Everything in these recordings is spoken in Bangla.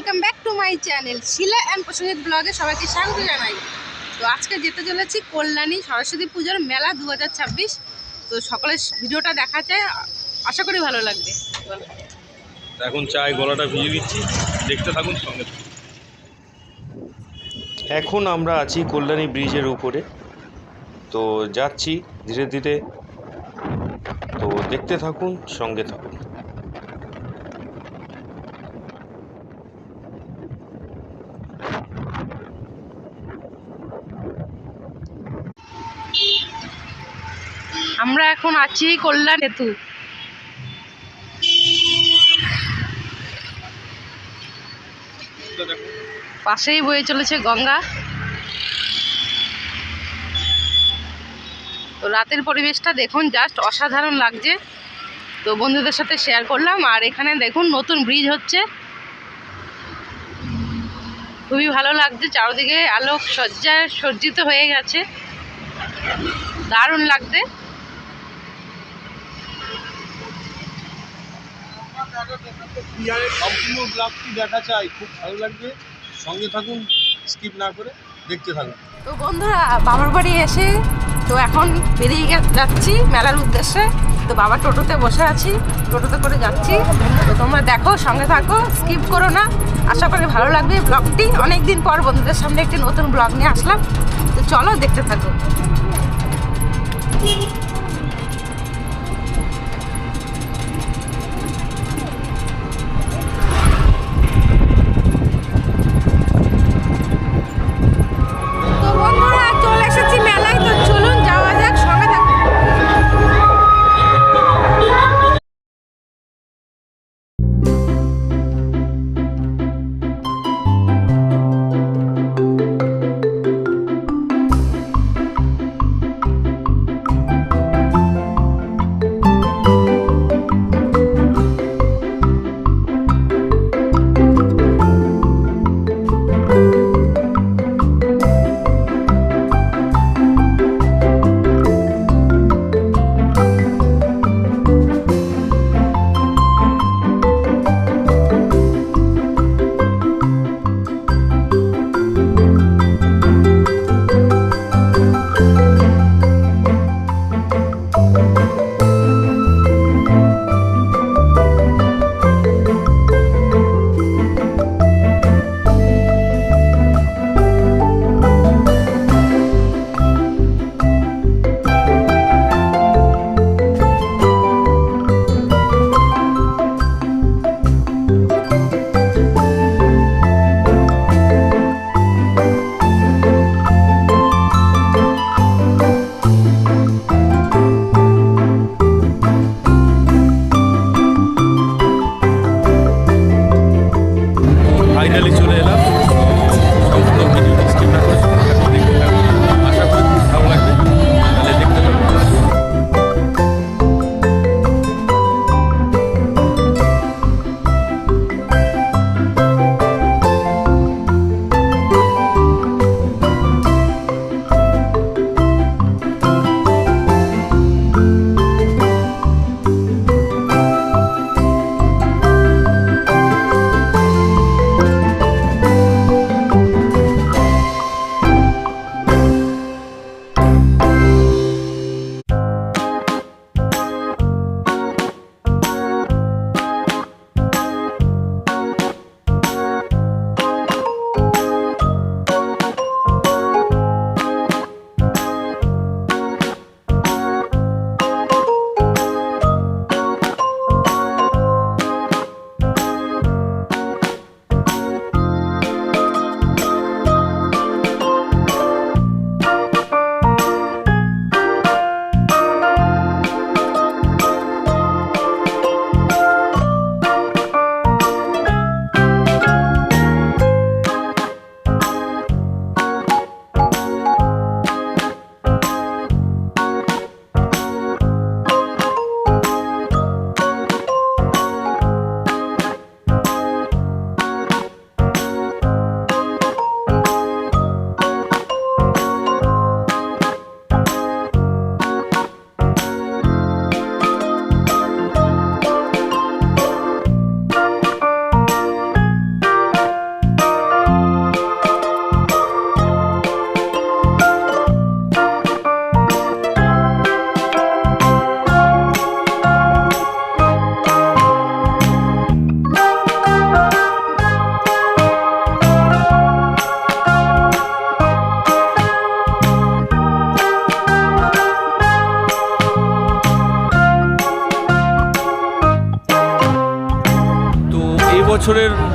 Welcome back to my channel Shila and প্রসঙ্গিত ব্লগে সবাইকে স্বাগত জানাই। তো আজকে যেতে চলেছি কল্যাণী সরস্বতী পুজোর মেলা দু হাজার ছাব্বিশ। তো সকলের ভিডিওটা দেখা যায় আশা করি ভালো লাগবে। এখন চায় গলাটা ভিজে দিচ্ছি দেখতে থাকুন সঙ্গে। এখন আমরা আছি কল্যাণী ব্রিজের উপরে। তো যাচ্ছি ধীরে ধীরে। তো দেখতে থাকুন সঙ্গে থাকুন আমরা এখন আছি কল্যাণ সেতু। পাশেই বয়ে চলেছে গঙ্গা। তো রাতের পরিবেশটা দেখুন জাস্ট অসাধারণ লাগছে। তো বন্ধুদের সাথে শেয়ার করলাম, আর এখানে দেখুন নতুন ব্রিজ হচ্ছে। খুবই ভালো লাগছে, চারদিকে আলোক সজ্জায় সজ্জিত হয়ে গেছে। দারুণ লাগছে। সম্পূর্ণ ব্লগটি দেখা চাই। খুব ভালো লাগবে। সঙ্গে থাকুন স্কিপ না করে দেখতে থাকুন। তো বন্ধুরা, বাবার বাড়ি এসে তো এখন বেরিয়ে যাচ্ছি মেলার উদ্দেশ্যে। তো বাবার টোটোতে বসে আছি, টোটোতে করে যাচ্ছি। তো তোমরা দেখো, সঙ্গে থাকো স্কিপ করো না। আশা করি ভালো লাগবে ব্লগটি অনেক দিন পর বন্ধুদের সামনে একটি নতুন ব্লগ নিয়ে আসলাম। তো চলো দেখতে থাকো।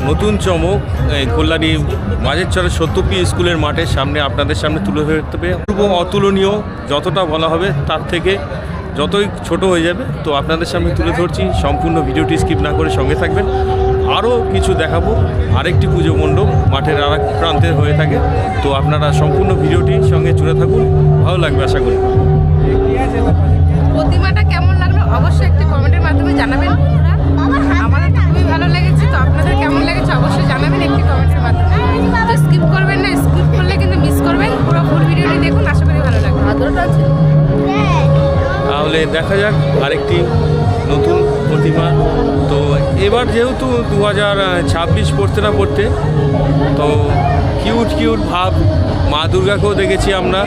নতুন চমক কল্যাণী মাঝের চরের সত্যপি স্কুলের মাঠের সামনে আপনাদের সামনে তুলে ধরতে পেরে এবং অতুলনীয় যতটা বলা হবে তার থেকে যতই ছোট হয়ে যাবে, তো আপনাদের সামনে তুলে ধরছি। সম্পূর্ণ ভিডিওটি স্কিপ না করে সঙ্গে থাকবেন। আরও কিছু দেখাবো। আরেকটি পুজো মণ্ডপ মাঠের আর প্রান্তে হয়ে থাকে। তো আপনারা সম্পূর্ণ ভিডিওটি সঙ্গে জুড়ে থাকুন। ভালো লাগবে আশা করি। প্রতিমাটা কেমন দু হাজার ছাব্বিশ পড়তে না পড়তে, তো কিউট কিউট ভাব। মা দুর্গাকেও দেখেছি আমরা,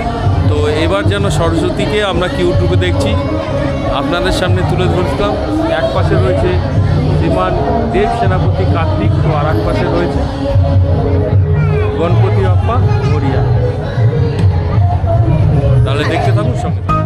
তো এবার যেন সরস্বতীকে আমরা কিউট রূপে দেখছি। আপনাদের সামনে তুলে ধরলাম। এক পাশে রয়েছে শ্রীমান দেব সেনাপতি কার্তিক তো আর এক পাশে রয়েছে গণপতি বাপ্পা গড়িয়া তাহলে দেখতে থাকুন সঙ্গে।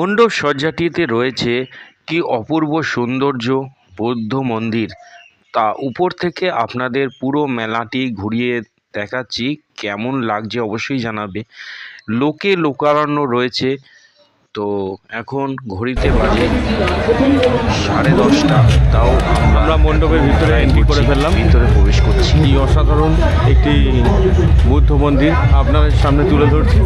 মণ্ডপ সজ্জাটিতে রয়েছে কি অপূর্ব সৌন্দর্য, বৌদ্ধ মন্দির। তা উপর থেকে আপনাদের পুরো মেলাটি ঘুরিয়ে দেখাচ্ছি, কেমন লাগছে অবশ্যই জানাবে। লোকে লোকারণ্য রয়েছে, তো এখন ঘড়িতে বাজে সাড়ে দশটা। তাও আমরা মণ্ডপের ভিতরে এন্ট্রি করে ফেললাম। ভিতরে প্রবেশ করছি। অসাধারণ একটি বৌদ্ধ মন্দির আপনাদের সামনে তুলে ধরছি।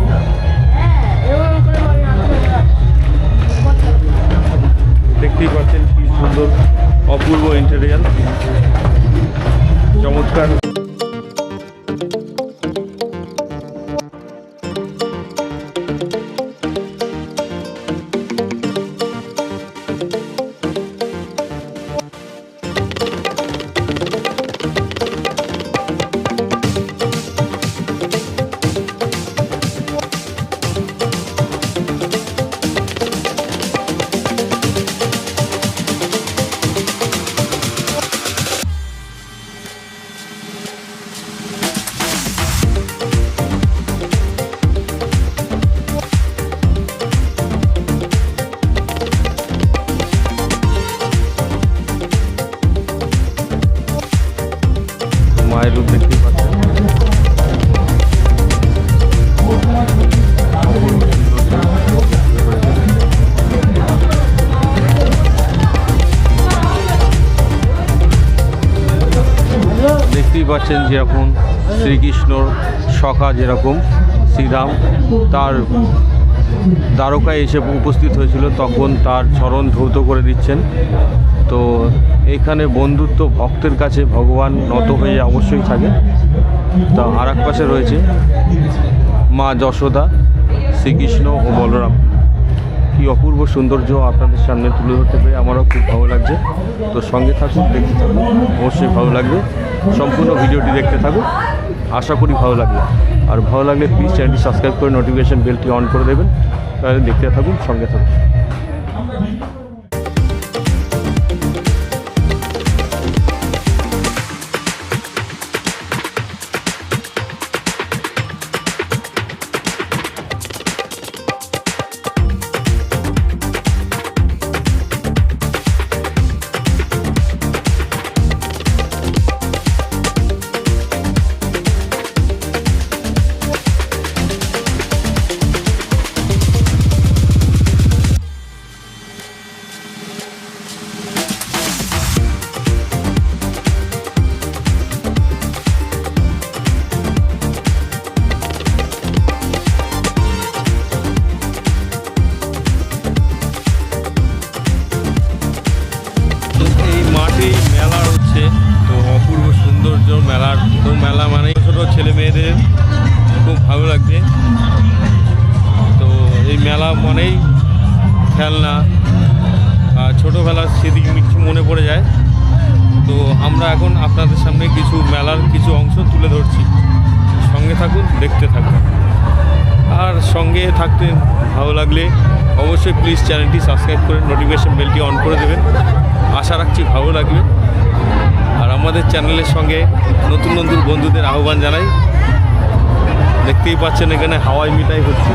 পাচ্ছেন যেরকম শ্রীকৃষ্ণর সখা যেরকম, শ্রীরাম। তার দ্বারকায় এসে উপস্থিত হয়েছিল, তখন তার চরণ ধৌত করে দিচ্ছেন। তো এখানে বন্ধুত্ব ভক্তের কাছে ভগবান নত হয়ে অবশ্যই থাকে। তা আর পাশে রয়েছে মা যশোদা, শ্রীকৃষ্ণ ও বলরাম। কি অপূর্ব সৌন্দর্য আপনাদের সামনে তুলে ধরতে পেরে আমারও খুব ভালো লাগছে। তো সঙ্গে থাকুন, দেখতে থাকুন, অবশ্যই ভালো লাগবে। সম্পূর্ণ ভিডিওটি দেখতে থাকুন, আশা করি ভালো লাগবে। আর ভালো লাগলে প্লিজ চ্যানেলটি সাবস্ক্রাইব করে নোটিফিকেশান বেলটি অন করে দেবেন। তাহলে দেখতে থাকুন, সঙ্গে থাকুন। কিছু মেলার কিছু অংশ তুলে ধরছি। সঙ্গে থাকুন, দেখতে থাকুন। আর সঙ্গে থাকতে ভালো লাগলে অবশ্যই প্লিজ চ্যানেলটি সাবস্ক্রাইব করে নোটিফিকেশন বেলটি অন করে দেবেন। আশা রাখছি ভালো লাগবে। আর আমাদের চ্যানেলের সঙ্গে নতুন নতুন বন্ধুদের আহ্বান জানাই। দেখতেই পাচ্ছেন এখানে হাওয়াই মিঠাই হচ্ছে।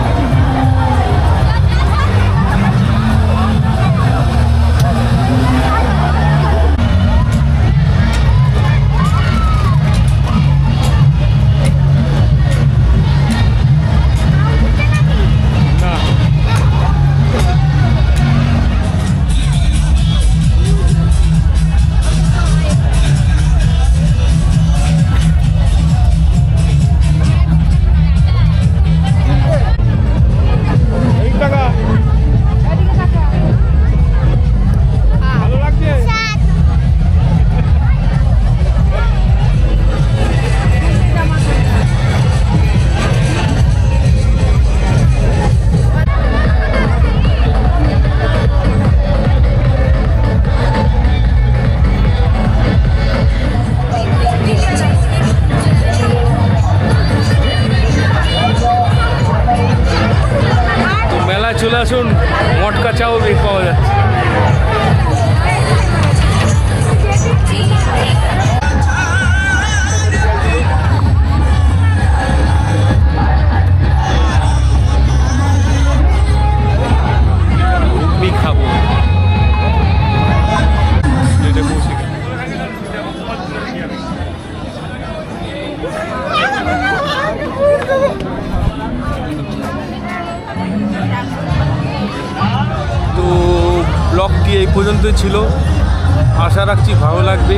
ব্লগটি এই পর্যন্তই ছিল। আশা রাখছি ভালো লাগবে।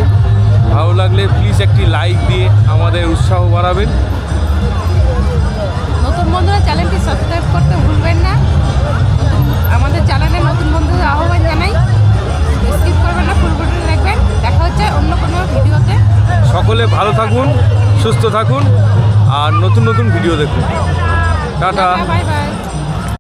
ভালো লাগলে প্লিজ একটি লাইক দিয়ে আমাদের উৎসাহ বাড়াবেন। নতুন বন্ধুরা চ্যানেলটি সাবস্ক্রাইব করতে ভুলবেন না। আমাদের চ্যানেলে নতুন বন্ধুদের আহ্বান জানাই। স্কিপ করবেন না ফুল ভিডিও দেখবেন। দেখা হচ্ছে অন্য কোনো ভিডিওতে। সকলে ভালো থাকুন সুস্থ থাকুন আর নতুন নতুন ভিডিও দেখুন। টাটা। Bye bye